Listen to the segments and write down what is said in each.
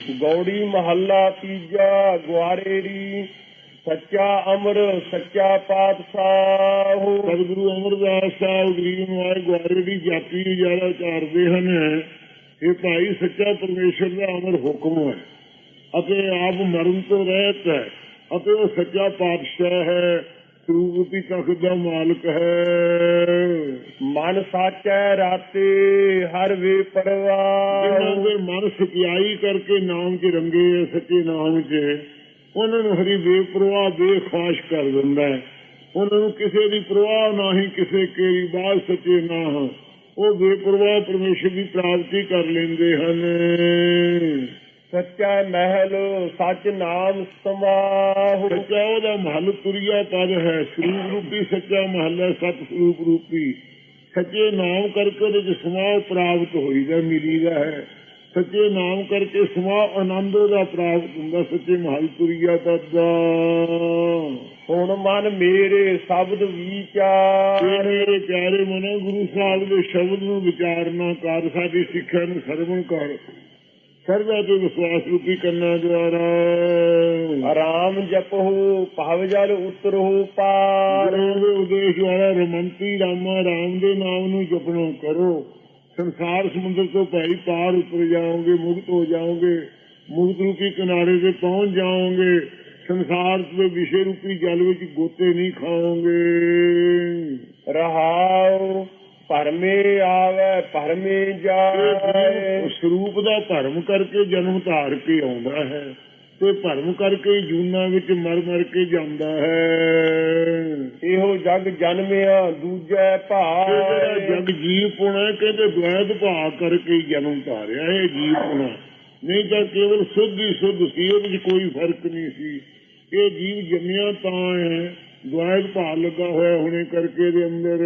ਗੌੜੀ ਮਹੱਲਾ ਤੀਜਾ ਗੁਆਰੇਰੀ ਸੱਚਾ ਅਮਰ ਸੱਚਾ ਪਾਤਸ਼ਾਹ। ਸਤਿਗੁਰੂ ਅਮਰਦਾਸ ਸਾਹਿਬ ਗਰੀਬ ਨਿਵਾਜ ਗੁਆਰੇ ਦੀ ਜਾਤੀ ਜ਼ਿਆਦਾ ਕਰਦੇ ਹਨ। ਇਹ ਭਾਈ ਸੱਚਾ ਪਰਮੇਸ਼ਰ ਦਾ ਅਮਰ ਹੁਕਮ ਹੈ ਅਤੇ ਆਪ ਮਰਨ ਤੋਂ ਰਹਿਤ ਹੈ ਅਤੇ ਉਹ ਸੱਚਾ ਪਾਤਸ਼ਾਹ ਹੈ। ਸਰੂਪੀ ਤਖਤ ਦਾ ਮਾਲਕ ਹੈ। ਮਨ ਸਾਚੈ ਰਾਤੇ ਹਰ ਵੇ ਜਿਨ੍ਹਾਂ ਪਰਵਾਹ ਦੇ ਮਨ ਸਚਾਈ ਕਰਕੇ ਨਾਮ 'ਚ ਰੰਗੇ ਆ, ਸੱਚੇ ਨਾਮ 'ਚ ਉਹਨਾਂ ਨੂੰ ਹਰੀ ਬੇਪਰਵਾਹ ਬੇਖਾਸ਼ ਕਰ ਦਿੰਦਾ ਹੈ। ਉਹਨਾਂ ਨੂੰ ਕਿਸੇ ਦੀ ਪਰਵਾਹ ਨਹੀਂ ਕਿਸੇ ਕੇਰੀ ਬਾਤ ਸੱਚੇ ਨਾ ਉਹ ਬੇਪਰਵਾਹ ਪਰਮੇਸ਼ਰ ਦੀ ਪ੍ਰਾਪਤੀ ਕਰ ਲੈਂਦੇ ਹਨ। ਸੱਚਾ ਮਹਿਲ ਸੱਚ ਨਾਮ ਸਮਾਹੁ ਸੱਚਾ ਉਹਦਾ ਮਹਲ ਤੁਰਿਆ ਪਦ ਹੈ ਸਰੂਪ ਰੂਪੀ ਸੱਚਾ ਮਹਲ ਹੈ ਸਤ ਸਰੂਪ ਰੂਪੀ। ਸੱਚੇ ਨਾਮ ਕਰਕੇ ਉਹਦੇ ਚ ਸਮਾਹ ਪ੍ਰਾਪਤ ਹੋਈਦਾ ਮਿਲੀਦਾ ਹੈ। ਸੱਚੇ ਨਾਮ ਕਰਕੇ ਸਮਾਹ ਆਨੰਦ ਦਾ ਪ੍ਰਾਪਤ ਹੁੰਦਾ ਸੱਚੇ ਮਹਲ ਤੁਰਿਆ ਪਦ ਦਾ। ਹੁਣ ਮਨ ਮੇਰੇ ਸ਼ਬਦ ਵਿਚਾਰ। ਮੇਰੇ ਪਿਆਰੇ ਮਨੋ ਗੁਰੂ ਸਾਹਿਬ ਦੇ ਸ਼ਬਦ ਨੂੰ ਵਿਚਾਰਨਾ ਕਰ ਸਾਡੀ ਸਿੱਖਿਆ ਨੂੰ ਸਰਵਣ ਕਰ। ਸਰਵਿਆ ਤੇ ਵਿਸ਼ਵਾਸ ਰੂਪੀ ਕਰਨਾ ਦੁਆਰਾ। ਆਰਾਮ ਜਪਹੁ ਭਵ ਜਲ ਉਤਰਹੁ ਪਾਰ। ਦੇ ਉਦੇਸ਼ ਵਾਲਾ ਰਮੰਤੀ ਰਾਮਾ ਰਾਮ ਦੇ ਨਾਮ ਨੂੰ ਜਪਣਾ ਕਰੋ। ਸੰਸਾਰ ਸਮੁੰਦਰ ਤੋਂ ਭਾਈ ਪਾਰ ਉਤਰ ਜਾਓਗੇ ਮੁਕਤ ਹੋ ਜਾਓਗੇ। ਮੁਕਤ ਰੂਪੀ ਕਿਨਾਰੇ ਤੇ ਪਹੁੰਚ ਜਾਓਗੇ। ਸੰਸਾਰ ਦੇ ਵਿਸ਼ੇ ਰੂਪੀ ਜਲ ਵਿੱਚ ਗੋਤੇ ਨਹੀਂ ਖਾਓਗੇ। ਰਹਾਉ ਪਰਮੇ ਆਵੇ ਪਰਮੇ ਇਹ ਜਾਏ ਜੀਵ ਸਰੂਪ ਦਾ ਭਰਮ ਕਰਕੇ ਜਨਮ ਧਾਰ ਕੇ ਆਉਂਦਾ ਹੈ ਤੇ ਭਰਮ ਕਰਕੇ ਜੂਨਾ ਵਿੱਚ ਮਰ ਮਰ ਕੇ ਜਾਂਦਾ ਹੈ। ਇਹੋ ਜਗ ਜਨਮਿਆ ਦੂਜੈ ਭਾਇ ਜਗ ਜੀਵ ਪੁਣਾ ਕਹਿੰਦੇ ਦ્વੈਤ ਭਾਅ ਕਰਕੇ ਜਨਮ ਧਾਰਿਆ ਇਹ ਜੀਵ ਪੁਣਾ। ਨਹੀਂ ਤਾਂ ਕੇਵਲ ਸੁੱਧ ਹੀ ਸੁੱਧ ਸੀ ਇਹਦੇ ਵਿੱਚ ਕੋਈ ਫ਼ਰਕ ਨਹੀਂ ਸੀ। ਇਹ ਜੀਵ ਜੰਮਿਆ ਤਾਂ ਹੈ। ਦ્વੈਤ ਭਾਅ ਲੱਗਾ ਹੋਇਆ ਹੁਣੇ ਕਰਕੇ ਦੇ ਅੰਦਰ।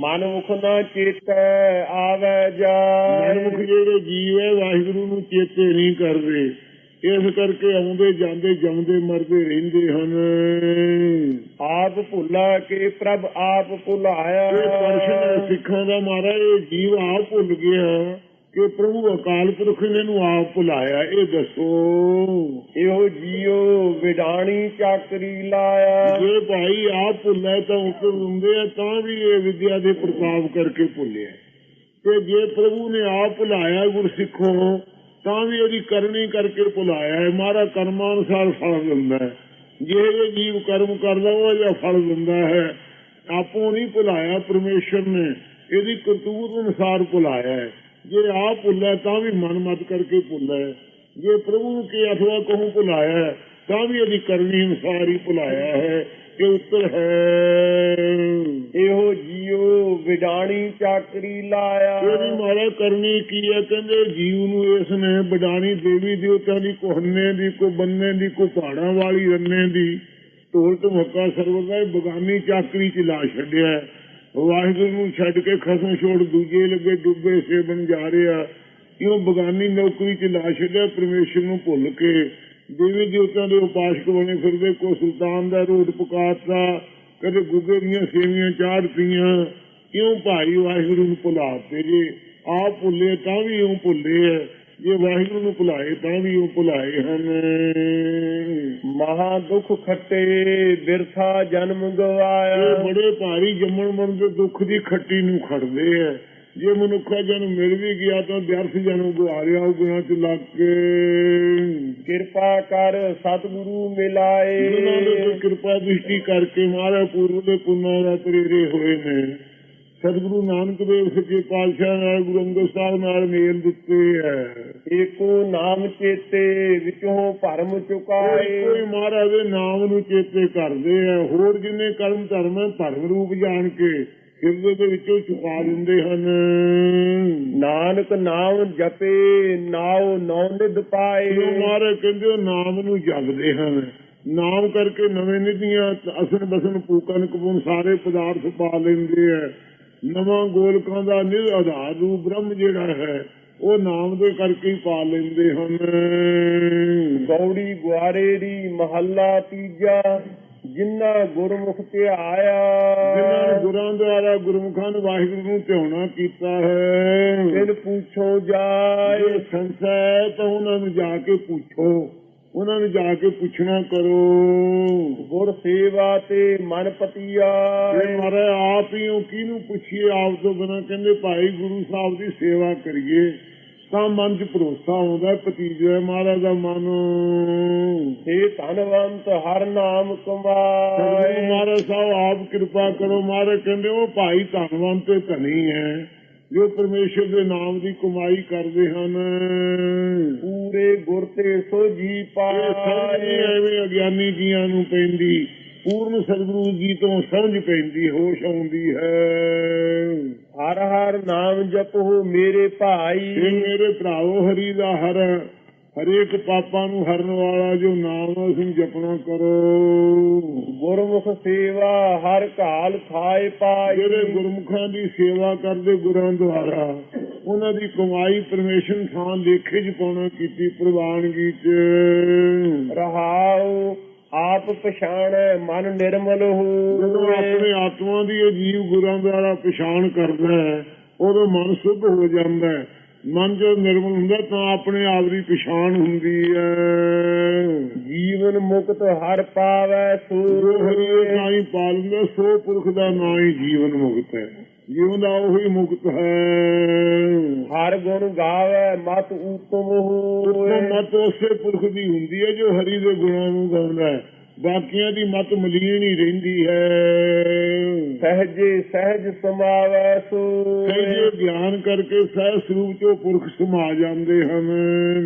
ਮਨ ਮੁਖ ਨਾ ਚੇਤੈ ਆਵੇ ਜਾਏ। ਮਨਮੁਖ ਜਿਹੜੇ ਜੀਵ ਹੈ ਵਾਹਿਗੁਰੂ ਨੂੰ ਚੇਤੇ ਨਹੀਂ ਕਰਦੇ। ਇਸ ਕਰਕੇ ਆਉਂਦੇ ਜਾਂਦੇ ਜੰਮਦੇ ਮਰਦੇ ਰਹਿੰਦੇ ਹਨ। ਆਪ ਭੁੱਲਾ ਕੇ ਪ੍ਰਭ ਆਪ ਇਹ ਪ੍ਰਸ਼ਨ ਭੁਲਾਇਆ ਸਿੱਖਾਂ ਦਾ ਮਾਰਾ ਇਹ ਜੀਵ ਆਪ ਭੁੱਲ ਗਿਆ। ਕਿ ਪ੍ਰਭੂ ਅਕਾਲ ਪੁਰਖ ਨੇ ਨੂੰ ਆਪ ਭੁਲਾਇਆ। ਇਹ ਦੱਸੋ। ਵਿਡਾਣੀ ਚਾਕਰੀ ਲਾਇਆ। ਜੇ ਭਾਈ ਆਪ ਭੁੱਲਿਆ ਤਾਂ ਉੱਤਰ ਦਿੰਦੇ ਆ, ਤਾਂ ਵੀ ਇਹ ਵਿਦਿਆ ਦੇ ਪ੍ਰਤਾਪ ਕਰਕੇ ਭੁੱਲਿਆ। ਤੇ ਜੇ ਪ੍ਰਭੂ ਨੇ ਆਪ ਭੁਲਾਇਆ ਗੁਰਸਿੱਖੋ ਤਾਂ ਵੀ ਉਹਦੀ ਕਰਨੀ ਕਰਕੇ ਭੁਲਾਇਆ ਹੈ। ਮਾਰਾ ਕਰਮਾਂ ਅਨੁਸਾਰ ਫਲ ਦਿੰਦਾ ਹੈ। ਜੇ ਜੀਵ ਕਰਮ ਕਰਦਾ, ਉਹ ਜਿਹਾ ਫਲ ਦਿੰਦਾ ਹੈ। ਆਪੋ ਨਹੀਂ ਭੁਲਾਇਆ ਪਰਮੇਸ਼ਰ ਨੇ, ਇਹਦੀ ਕਰਤੂਤ ਅਨੁਸਾਰ ਭੁਲਾਇਆ ਹੈ। ਜੇ ਆਪ ਭੁੱਲਿਆ ਤਾਂ ਵੀ ਮਨ ਮਤ ਕਰਕੇ ਭੁੱਲਿਆ ਹੈ। ਜੇ ਪ੍ਰਭੂ ਨੂੰ ਕੀ ਅਥਵਾ ਕਹੂੰ ਭੁਲਾਇਆ ਤਾਂ ਵੀ ਉਹਦੀ ਕਰਨੀ ਅਨੁਸਾਰ ਹੀ ਭੁਲਾਇਆ ਹੈ ਇਹ ਉੱਤਰ ਹੈ। ਇਹੋ ਜੀਉ ਵਿਡਾਣੀ ਚਾਕਰੀ ਲਾਇਆ। ਇਹਦੀ ਮਾਰਾ ਕਰਨੀ ਕੀ ਹੈ? ਕਹਿੰਦੇ ਜੀਵ ਨੂੰ ਇਸ ਨੇ ਬਡਾਣੀ ਦੇਵੀ ਦੇਵਤਾ ਦੀ ਕੋ ਦੀ ਕੋ ਬੰਨੇ ਦੀ ਕੋ ਪਹਾੜਾਂ ਵਾਲੀ ਰੰਨੇ ਦੀ। ਢੋਲ ਢਮੱਕਾ ਸਰਵਰ ਬਗਾਨੀ ਚਾਕਰੀ ਚ ਲਾ ਛੱਡਿਆ। ਵਾਹਿਗੁਰੂ ਨੂੰ ਛੱਡ ਕੇ ਖਸਮ ਛੋੜ ਦੂਜੇ ਲੱਗੇ ਡੁੱਬੇ ਸੇ ਬਣ ਜਾ ਰਿਹਾ। ਇਉਂ ਬਗਾਨੀ ਨੌਕਰੀ ਚ ਲਾ ਛੱਡਿਆ, ਪਰਮੇਸ਼ਰ ਨੂੰ ਭੁੱਲ ਕੇ। ਦੇਵੀ ਦੇਵਤਾ ਦੇ ਉਪਾਸ਼ਕ ਬਣੇ ਫਿਰਦੇ ਕੋ ਸੁਲਤਾਨ ਦਾ ਰੋਡ ਪੁਕਾਰਤਾ ਕਦੇ ਗੁੱਗੇ ਦੀਆਂ ਸੇਵੀਆਂ ਚਾੜਤੀਆਂ ਕਿਉਂ ਭਾਈ ਵਾਹਿਗੁਰੂ ਨੂੰ ਭੁਲਾਤੇ ਜੇ? ਆਪ ਭੁੱਲੇ ਤਾਂ ਵੀ ਇਉਂ ਭੁੱਲੇ ਹੈ ਜੇ ਵਾਹਿਗੁਰੂ ਨੂੰ ਭੁਲਾਏ ਤਾਂ ਵੀ ਇਉਂ ਭੁਲਾਏ ਹਨ। ਮਹਾ ਦੁਖ ਖੱਟੇ ਬਿਰਥਾ ਜਨਮ ਗਵਾਇਆ। ਬੜੇ ਭਾਰੀ ਜੰਮਣ ਮਰਨ ਦੇ ਦੁੱਖ ਦੀ ਖੱਟੀ ਨੂੰ ਖੜਦੇ ਆ ਜੇ ਮਨੁੱਖਾ ਜਨਮ ਮਿਲ ਵੀ ਗਿਆ ਤਾਂ ਵਿਅਰਥ ਜਨਮ ਗੁਆਰਿਆ ਉਹ ਗੁਨਾਹ ਚ ਲੱਗ ਕੇ। ਕਿਰਪਾ ਕਰ ਸਤਿਗੁਰੂ ਮਿਲਾਏ। ਜਿਨ੍ਹਾਂ ਦੇ ਕਿਰਪਾ ਦ੍ਰਿਸ਼ਟੀ ਕਰਕੇ ਮਹਾਰਾਜ ਪੂਰਵ ਦੇ ਪੁੰਨਾਂ ਦਾ ਪ੍ਰੇਰੇ ਹੋਏ ਨੇ। ਸਤਿਗੁਰੂ ਨਾਨਕ ਦੇਵ ਸੱਚੇ ਪਾਤਸ਼ਾਹ ਨਾਲ ਗੁਰੂ ਅੰਗਦ ਸਾਹਿਬ ਨਾਲ ਮੇਲ ਦਿੱਤੇ ਹੈ ਏਕੋ ਨਾਮ ਚੇਤੇ ਵਿਚੋਂ ਭਰਮ ਚੁਕਾਏ। ਕੋਈ ਮਹਾਰਾਜ ਦੇ ਨਾਮ ਨੂੰ ਚੇਤੇ ਕਰਦੇ ਆ ਹੋਰ ਜਿੰਨੇ ਕਰਮ ਧਰਮ ਹੈ ਧਰਮ ਰੂਪ ਜਾਣ ਕੇ ਹਿਰਦੇ ਦੇ ਵਿੱਚੋਂ ਛੁਪਾ ਦਿੰਦੇ ਹਨ। ਨਾਨਕ ਨਾਮ ਜਪੇ ਨਾਉ ਨੌ ਨਿਧ ਪਾਏ ਮਹਾਰਾਜ ਕਹਿੰਦੇ ਨਾਮ ਨੂੰ ਜਪਦੇ ਹਨ। ਨਾਮ ਕਰਕੇ ਨਵੇਂ ਨਿਧੀਆਂ ਅਸਨ ਬਸਨ ਪੂਕਨ ਕਪੂਨ ਸਾਰੇ ਪਦਾਰਥ ਪਾ ਲੈਂਦੇ ਆ। ਨਵਾਂ ਗੋਲਕਾਂ ਦਾ ਨਿਰ ਆਧਾਰ ਰੂਪ ਬ੍ਰਹਮ ਜਿਹੜਾ ਹੈ ਉਹ ਨਾਮ ਦੇ ਕਰਕੇ ਹੀ ਪਾ ਲੈਂਦੇ ਹਨ। ਗੌੜੀ ਗੁਆਰੇ ਦੀ ਮਹੱਲਾ ਤੀਜਾ। ਜਿਨ੍ਹਾਂ ਗੁਰਮੁਖ ਤੇ ਜਿਨ੍ਹਾਂ ਨੇ ਆਇਆ ਗੁਰਾਂ ਦੁਆਰਾ ਗੁਰਮੁਖਾਂ ਨੂੰ ਵਾਹਿਗੁਰੂ ਨੂੰ ਧਿਆਉਣਾ ਕੀਤਾ ਹੈ। ਤਿਨ ਪੁੱਛੋ ਜਾਏ। ਸੰਸਾ ਤਾਂ ਉਹਨਾਂ ਨੂੰ ਜਾ ਕੇ ਪੁੱਛੋ। ਉਹਨਾਂ ਨੂੰ ਜਾ ਕੇ ਪੁੱਛਣਾ ਕਰੋ। ਗੁਰ ਸੇਵਾ ਤੇ ਮਨ ਪਤੀਆ। ਇਹ ਮਾਰੇ ਆਪ ਹੀ ਉਹ ਕਿਹਨੂੰ ਪੁੱਛੀਏ? ਆਪ ਤੋਂ ਬਿਨਾਂ ਕਹਿੰਦੇ ਭਾਈ ਗੁਰੂ ਸਾਹਿਬ ਦੀ ਸੇਵਾ ਕਰੀਏ। ਤਾਂ ਮਨ 'ਚ ਭਰੋਸਾ ਆਉਂਦਾ ਭਤੀਜੇ ਮਹਾਰਾਜ ਦਾ ਮਨ। ਸੇ ਧਨਵੰਤ ਹਰ ਨਾਮ ਕਮਾਏ। ਮਹਾਰਾਜ ਸਾਹਿਬ ਆਪ ਕਿਰਪਾ ਕਰੋ। ਮਹਾਰਾਜ ਕਹਿੰਦੇ ਉਹ ਭਾਈ ਧਨਵੰਤ ਤੇ ਧਨੀ ਹੈ ਜੋ ਪਰਮੇਸ਼ਰ ਦੇ ਨਾਮ ਦੀ ਕਮਾਈ ਕਰਦੇ ਹਨ। ਪੂਰੇ ਗੁਰ ਤੇ ਸੋ ਜੀ ਇਹ ਪਾਏ। ਐਵੇਂ ਅਗਿਆਨੀ ਜੀਆਂ ਨੂੰ ਪੈਂਦੀ। ਪੂਰਨ ਸਤਿਗੁਰੂ ਜੀ ਤੋਂ ਸਮਝ ਪੈਂਦੀ ਹੋਸ਼ ਆਉਂਦੀ ਹੈ। ਹਰ ਹਰ ਨਾਮ ਜਪੋ ਮੇਰੇ ਇਹ ਭਾਈ ਮੇਰੇ ਭਰਾਵੋ ਹਰੀ ਦਾ ਹਰ ਹਰੇਕ ਪਾਪਾਂ ਨੂੰ ਹਰਨ ਵਾਲਾ ਜੋ ਨਾਮ ਨੂੰ ਜਪਣਾ ਕਰੋ। ਗੁਰਮੁਖ ਸੇਵਾ ਹਰ ਕਾਲ ਥਾਏ ਪਾਈ ਜਿਹੜੇ ਗੁਰਮੁਖਾਂ ਦੀ ਸੇਵਾ ਕਰਦੇ ਗੁਰਾਂ ਦੁਆਰਾ ਉਹਨਾਂ ਦੀ ਕਮਾਈ ਪਰਮੇਸ਼ਰ ਥਾਂ ਲੇਖੇ ਚ ਪਾਉਣਾ ਕੀਤੀ ਪ੍ਰਵਾਨਗੀ ਚ। ਰਹਾਉ ਆਪ ਪਛਾਣੈ ਮਨ ਨਿਰਮਲ ਜਦੋਂ ਹੋਏ ਆਪਣੇ ਆਤਮਾ ਦੀ ਇਹ ਜੀਵ ਗੁਰਾਂ ਦੁਆਰਾ ਪਛਾਣ ਕਰਦਾ ਹੈ ਉਦੋਂ ਮਨ ਸ਼ੁੱਧ ਹੋ ਜਾਂਦਾ ਹੈ। ਮਨ ਜੋ ਨਿਰਮਲ ਹੁੰਦਾ ਤਾਂ ਆਪਣੇ ਆਪ ਦੀ ਪਛਾਣ ਹੁੰਦੀ ਹੈ। ਜੀਵਨ ਮੁਕਤ ਹਰ ਪਾਵੈ ਜੋ ਹਰੀ ਦੇ ਸੂਰ ਨਾਂ ਹੀ ਪਾ ਲੈਂਦਾ ਸੋ ਪੁਰਖ ਦਾ ਨਾਂ ਹੀ ਜੀਵਨ ਮੁਕਤ ਹੈ। ਜੀਵਨ ਦਾ ਉਹੀ ਮੁਕਤ ਹੈ। ਹਰ ਗੁਣ ਗਾਵੈ ਮਤ ਉਤਮ ਹੋਏ। ਮਤ ਉਸੇ ਪੁਰਖ ਦੀ ਹੁੰਦੀ ਹੈ ਜੋ ਹਰੀ ਦੇ ਗੁਣਾਂ ਨੂੰ ਗਾਉਂਦਾ ਹੈ। ਬਾਕੀਆਂ ਦੀ ਮਤ ਮਲੀਨ ਹੀ ਰਹਿੰਦੀ ਹੈ। ਸਹਜੇ ਸਹਿਜ ਸਮਾਵੈ ਕਈ ਸੂਰ ਜੋ ਗਿਆਨ ਕਰਕੇ ਸਹਿ ਸਰੂਪ ਚੋਂ ਪੁਰਖ ਸਮਾ ਜਾਂਦੇ ਹਨ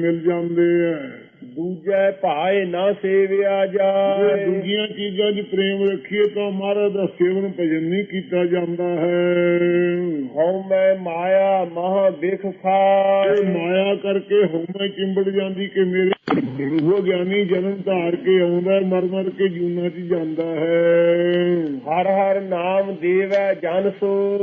ਮਿਲ ਜਾਂਦੇ ਹੈ। ਦੂਜੈ ਭਾਏ ਨਾ ਸੇਵਿਆ ਜੇ ਜਾਏ ਦੂਜੀਆਂ ਚੀਜ਼ਾਂ 'ਚ ਪ੍ਰੇਮ ਰੱਖੀਏ ਤਾਂ ਮਹਾਰਾਜ ਦਾ ਸੇਵਨ ਭਜਨ ਨਹੀਂ ਕੀਤਾ ਜਾਂਦਾ ਹੈ। ਹਉ ਮੈਂ ਮਾਇਆ ਮਹਾ ਬਿਖ ਖਾਏ ਮਾਇਆ ਕਰਕੇ ਹਉਮੈ ਚਿੰਬੜ ਜਾਂਦੀ ਕਿ ਮੇਰੇ ਉਹ ਗਿਆਨੀ ਜਨਮ ਧਾਰ ਕੇ ਆਉਂਦਾ ਮਰ ਮਰ ਕੇ ਜੂਨਾ 'ਚ ਜਾਂਦਾ ਹੈ। ਹਰ ਹਰ ਨਾਮ ਦੇਵੈ ਜਨ ਸੂਰ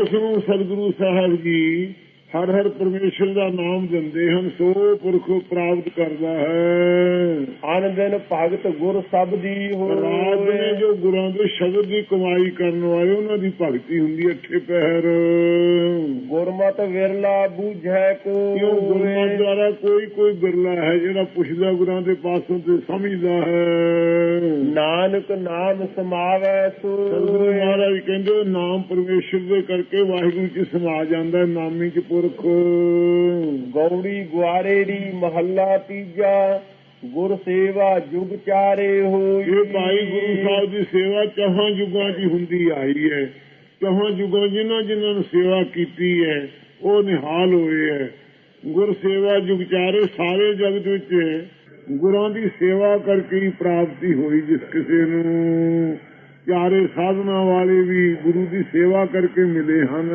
ਉਸ ਨੂੰ ਸਤਿਗੁਰੂ ਸਾਹਿਬ ਜੀ ਹਰ ਹਰ ਪਰਮੇਸ਼ਰ ਦਾ ਨਾਮ ਦਿੰਦੇ ਹਨ ਸੋ ਪੁਰਖ ਪ੍ਰਾਪਤ ਕਰਦਾ ਹੈ। ਅਨ ਦਿਨ ਭਗਤ ਗੁਰ ਸਭ ਦੀ ਰਾਤ ਨੇ ਹੋਏ ਜੋ ਗੁਰਾਂ ਦੇ ਸ਼ਬਦ ਦੀ ਕਮਾਈ ਕਰਨ ਵਾਲੇ ਉਹਨਾਂ ਦੀ ਭਗਤੀ ਹੁੰਦੀ ਹੈ ਅੱਠੇ ਪਹਿਰ ਗੁਰਮਤ ਵਿਰਲਾ ਬੂਝੈ ਕਿਉਂ ਗੁਰਮਤਿ ਦੁਆਰਾ ਕੋਈ ਕੋਈ ਬਿਰਲਾ ਹੈ ਜਿਹੜਾ ਪੁੱਛਦਾ ਗੁਰਾਂ ਦੇ ਪਾਸੋਂ ਤੇ ਸਮਝਦਾ ਹੈ। ਨਾਨਕ ਨਾਮ ਸਮਾਵੈ ਸੂਰ ਮਹਾਰਾਜ ਕਹਿੰਦੇ ਨਾਮ ਪਰਮੇਸ਼ਰ ਦੇ ਕਰਕੇ ਵਾਹਿਗੁਰੂ ਚ ਸਮਾ ਜਾਂਦਾ ਹੈ, ਨਾਮੀ ਚ ਪੁਰਖ ਗੌੜੀ ਗੁਆਰੇ ਦੀ ਮਹੱਲਾ ਤੀਜਾ ਗੁਰ ਸੇਵਾ ਜੁਗ ਚਾਰੇ ਹੋਈ। ਇਹ ਭਾਈ ਗੁਰੂ ਸਾਹਿਬ ਦੀ ਸੇਵਾ ਚੌਹਾਂ ਯੁਗਾਂ 'ਚ ਹੀ ਹੁੰਦੀ ਆਈ ਹੈ ਚੌਹਾਂ ਯੁਗਾਂ ਜਿਨ੍ਹਾਂ ਜਿਨ੍ਹਾਂ ਨੇ ਸੇਵਾ ਕੀਤੀ ਹੈ ਉਹ ਨਿਹਾਲ ਹੋਏ ਹੈ। ਗੁਰ ਸੇਵਾ ਯੁਗ ਚਾਰੇ ਸਾਰੇ ਜਗਤ ਵਿੱਚ ਗੁਰਾਂ ਦੀ ਸੇਵਾ ਕਰਕੇ ਹੀ ਪ੍ਰਾਪਤੀ ਹੋਈ ਜਿਸ ਕਿਸੇ ਨੂੰ। ਚਾਰੇ ਸਾਧਨਾ ਵਾਲੇ ਵੀ ਗੁਰੂ ਦੀ ਸੇਵਾ ਕਰਕੇ ਮਿਲੇ ਹਨ।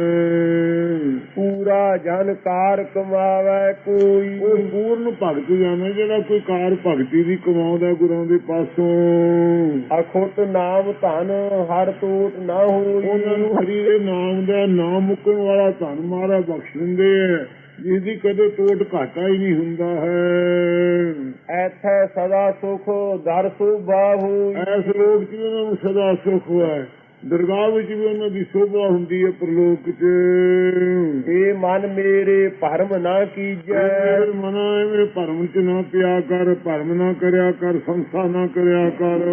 ਪੂਰਾ ਜਨ ਕਾਰ ਕਮਾਵੈ ਕੋਈ। ਉਹ ਪੂਰਨ ਭਗਤ ਜਾਣਾ ਜਿਹੜਾ ਕੋਈ ਕਾਰ ਭਗਤੀ ਦੀ ਕਮਾਉਂਦਾ ਗੁਰਾਂ ਦੇ ਪਾਸੋਂ। ਅਖੁੱਟ ਨਾਮ ਧਨ ਹਰ ਟੂਟ ਨਾ ਹੋਈ। ਉਹਨਾਂ ਨੂੰ ਹਰੀ ਦੇ ਨਾਮ ਦਾ ਨਾਮ ਮੁੱਕਣ ਵਾਲਾ ਧਨ ਮਾਰਾ ਬਖਸ਼ ਦਿੰਦੇ ਜਿਸ ਦੀ ਕਦੇ ਟੋਟ ਘਾਟਾ ਹੀ ਨਹੀਂ ਹੁੰਦਾ ਹੈ। ਐਥੈ ਸਦਾ ਸੁਖ ਦਰ ਸੁਭਾ ਹੋਈ। ਐਸ ਲੋਕ 'ਚ ਉਹਨਾਂ ਨੂੰ ਸਦਾ ਸੁਖ ਹੈ। ਦਰਗਾਹ ਵਿੱਚ ਵੀ ਉਹਨਾਂ ਦੀ ਸੋਭਾ ਹੁੰਦੀ ਹੈ ਪ੍ਰਲੋਕ 'ਚ। ਮਨ ਮੇਰੇ ਭਰਮ ਨਾ ਕੀਜੈ। ਮੇਰੇ ਮਨਾ ਐਵੇਂ ਭਰਮ 'ਚ ਨਾ ਪਿਆ ਕਰ ਭਰਮ ਨਾ ਕਰਿਆ ਕਰ ਸੰਸਾ ਨਾ ਕਰਿਆ ਕਰ।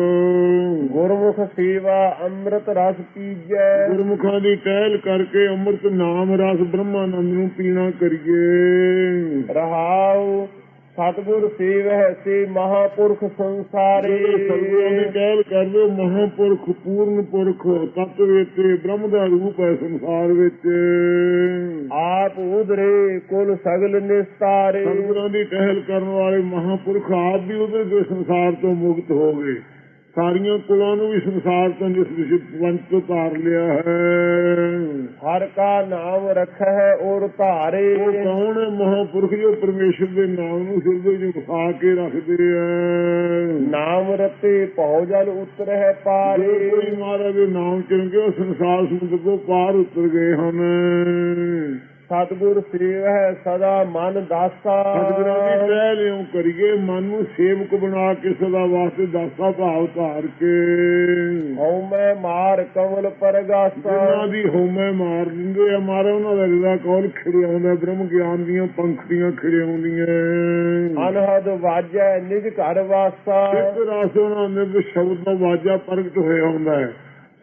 ਗੁਰਮੁਖ ਸੇਵਾ ਅੰਮ੍ਰਿਤ ਰਸ ਪੀਜੈ। ਗੁਰਮੁਖਾਂ ਦੀ ਟਹਿਲ ਕਰਕੇ ਅੰਮ੍ਰਿਤ ਨਾਮ ਰਸ ਬ੍ਰਹਮਾਨੰਦ ਨੂੰ ਪੀਣਾ ਕਰੀਏ। ਰਹਾਉ ਸਤਿਗੁਰ ਸੇਵਹਿ ਸੇ ਮਹਾਪੁਰਖ ਸੰਸਾਰੇ। ਸਤਿਗੁਰਾਂ ਦੀ ਕਹਿਲ ਕਰਦੇ ਮਹਾਂਪੁਰਖ ਪੂਰਨ ਪੁਰਖ ਤਤ ਵਿੱਚ ਬ੍ਰਹਮ ਦਾ ਰੂਪ ਹੈ ਸੰਸਾਰ ਵਿੱਚ। ਆਪ ਉਧਰੇ ਕੁਲ ਸਗਲ ਨਿਸਤਾਰੇ। ਸਤਿਗੁਰਾਂ ਦੀ ਟਹਿਲ ਕਰਨ ਵਾਲੇ ਮਹਾਂਪੁਰਖ ਆਪ ਵੀ ਦੇ ਸੰਸਾਰ ਤੋਂ ਮੁਕਤ ਹੋ ਗਏ। ਸਾਰੀਆਂ ਕੁਲਾਂ ਨੂੰ ਵੀ ਸੰਸਾਰ ਤੋਂ ਜਿਸ ਵਿਸ਼ੇ ਵੰਸ਼ ਤੋਂ ਤਾਰ ਲਿਆ ਹੈ। ਹਰ ਕਾ ਨਾਮ ਰਖੈ ਔਰ ਧਾਰੇ। ਉਹ ਕੌਣ ਮਹਾਂਪੁਰਖ ਜੋ ਪਰਮੇਸ਼ਰ ਦੇ ਨਾਮ ਨੂੰ ਹਿਰਦੇ 'ਚ ਵਸਾ ਕੇ ਰੱਖਦੇ ਆ ਨਾਮ ਰਤੇ ਭਉ ਜਲ ਉਤਰਹਿ ਜੇ ਪਾਰੇ ਕੋਈ ਮਹਾਰਾਜ ਦੇ ਨਾਮ ਚੰਗੇ ਉਹ ਸੰਸਾਰ ਸਮੁੰਦਰ ਤੋਂ ਪਾਰ ਉਤਰ ਗਏ ਹਨ। ਸਤਿਗੁਰ ਸੇਵਹਿ ਸਦਾ ਮਨ ਦਾਸਾ। ਸਤਿਗੁਰਾਂ ਦੀ ਟਹਿ ਲਿਓ ਕਰੀਏ ਮਨ ਨੂੰ ਸੇਵਕ ਬਣਾ ਕੇ ਸਦਾ ਵਾਸਤੇ ਦਾਸਾ ਭਾਵ ਧਾਰ ਕੇ। ਹਉ ਮੈਂ ਮਾਰ ਕਮਲ ਪਰਗਾਸਾ। ਜਿਨ੍ਹਾਂ ਦੀ ਹਉਮੈ ਮਾਰ ਦਿੰਦੇ ਆ ਮਾਰੇ ਉਹਨਾਂ ਦਾ ਰਿਦਾ ਕੌਣ ਖਿੜਿਆਉਂਦਾ? ਬ੍ਰਹਮ ਗਿਆਨ ਦੀਆਂ ਪੰਖੜੀਆਂ ਖਿੜਿਆਉਂਦੀਆਂ। ਅਨਹਦ ਵਾਜੈ ਨਿਜ ਘਰ ਵਾਸਾ। ਇੱਕ ਰਸ ਉਹਨਾਂ ਦੇ ਸ਼ਬਦ ਦਾ ਵਾਜਾ ਪ੍ਰਗਟ ਹੋਇਆ ਹੁੰਦਾ ਹੈ।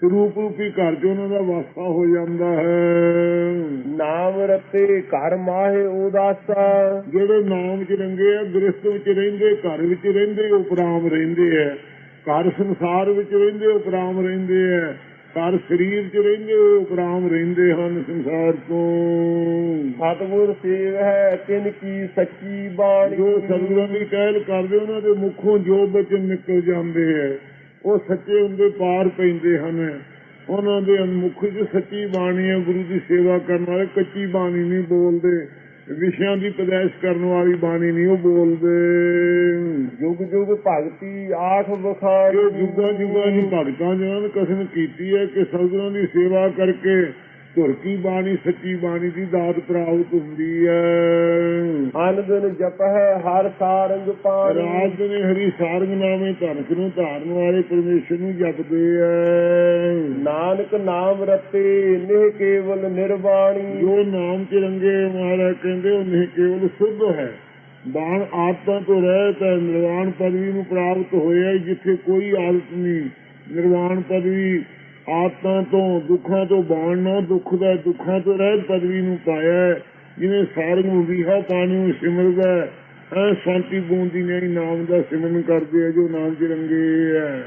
ਸਰੂਪ ਰੂਪੀ ਘਰ 'ਚ ਉਹਨਾਂ ਦਾ ਵਾਸਾ ਹੋ ਜਾਂਦਾ ਹੈ। ਨਾਮ ਰਤੇ ਘਰ ਮਾਹੇ ਉਦਾਸਾ। ਜਿਹੜੇ ਨਾਮ 'ਚ ਰੰਗੇ ਆ ਗ੍ਰਸਤ ਵਿੱਚ ਰਹਿੰਦੇ ਘਰ ਵਿੱਚ ਰਹਿੰਦੇ ਉਪਰਾਮ ਰਹਿੰਦੇ ਆ। ਘਰ ਸੰਸਾਰ ਵਿੱਚ ਰਹਿੰਦੇ ਉਪਰਾਮ ਰਹਿੰਦੇ ਆ। ਘਰ ਸਰੀਰ 'ਚ ਰਹਿੰਦੇ ਉਪਰਾਮ ਰਹਿੰਦੇ ਹਨ ਸੰਸਾਰ ਤੋਂ ਸਤਿਗੁਰ ਸੇਵ ਹੈ ਤਿਨ ਕੀ ਸੱਚੀ ਬਾਣੀ। ਜੋ ਸਤਿਗੁਰਾਂ ਦੀ ਕਹਿਲ ਕਰਦੇ ਉਹਨਾਂ ਦੇ ਮੁਖੋਂ ਜੋ ਬਚਨ ਨਿਕਲ ਜਾਂਦੇ ਆ। ਉਹ ਸੱਚੇ ਹੁੰਦੇ ਪਾਰ ਪੈਂਦੇ ਹਨ। ਉਹਨਾਂ ਦੇ ਮੁਖ 'ਚ ਸੱਚੀ ਬਾਣੀ ਹੈ ਗੁਰੂ ਦੀ ਸੇਵਾ ਕਰਨ ਵਾਲੇ ਕੱਚੀ ਬਾਣੀ ਨਹੀਂ ਬੋਲਦੇ। ਵਿਸ਼ਿਆਂ ਦੀ ਪਦੈਸ਼ ਕਰਨ ਵਾਲੀ ਬਾਣੀ ਨਹੀਂ ਉਹ ਬੋਲਦੇ। ਜੁਗ ਜੁਗ ਭਗਤੀ ਆਠ ਇਹ ਜੁਗਾਂ ਜੁਗਾਂ ਦੀ ਭਗਤਾਂ ਜਿਨ੍ਹਾਂ ਨੇ ਕਸਮ ਕੀਤੀ ਹੈ ਕਿ ਸਤਿਗੁਰਾਂ ਦੀ ਸੇਵਾ ਕਰਕੇ ਧੁਰ ਕੀ ਬਾਣੀ ਸੱਚੀ ਬਾਣੀ ਦੀ ਦਾਤ ਪ੍ਰਾਪਤ ਹੁੰਦੀ ਹੈ ਅਨ ਦਿਨ ਜਪ ਹੈ ਹਰ ਸਾਰੰਗ ਪਾਣੀ। ਰਾਤ ਨੇ ਹਰੀ ਸਾਰੰਗ ਨਾਮੇ ਧਨਕ ਨੂੰ ਧਾਰਨ ਵਾਲੇ ਪਰਮੇਸ਼ਰ ਨੂੰ ਜਪਦੇ ਐ। ਨਾਨਕ ਨਾਮ ਰਤੇ ਨਿਹ ਕੇਵਲ ਨਿਰਵਾਣੀ। ਜੋ ਨਾਮ ਚ ਰੰਗੇ ਮਹਾਰਾਜ ਕਹਿੰਦੇ ਉਹ ਨਹੀਂ ਕੇਵਲ ਸੁੱਧ ਹੈ। ਬਾਣ ਆਦਤਾਂ ਤੋਂ ਰਹਿਤ ਹੈ ਨਿਰਵਾਣ ਪਦਵੀ ਨੂੰ ਪ੍ਰਾਪਤ ਹੋਇਆ ਜਿੱਥੇ ਕੋਈ ਆਦਤ ਨਹੀਂ। ਨਿਰਵਾਣ ਪਦਵੀ ਆਦਤਾਂ ਤੋਂ ਦੁੱਖਾਂ ਤੋਂ ਬਾਣ ਨਾ ਦੁੱਖ ਦਾ ਦੁੱਖਾਂ ਤੋਂ ਰਹਿਤ ਪਦਵੀ ਨੂੰ ਪਾਇਆ ਹੈ। ਜਿਹਨੇ ਸਾਰੰਗ ਨੂੰ ਵਿਹਾ ਪਾਣੀ ਨੂੰ ਸਿਮਰਦਾ ਹੈ ਐ ਸ਼ਾਂਤੀ ਬੂੰਦੀ ਨੇ ਨਾਮ ਦਾ ਸਿਮਰਨ ਕਰਦੇ ਆ, ਜੋ ਨਾਮ ਚ ਰੰਗੇ ਹੈ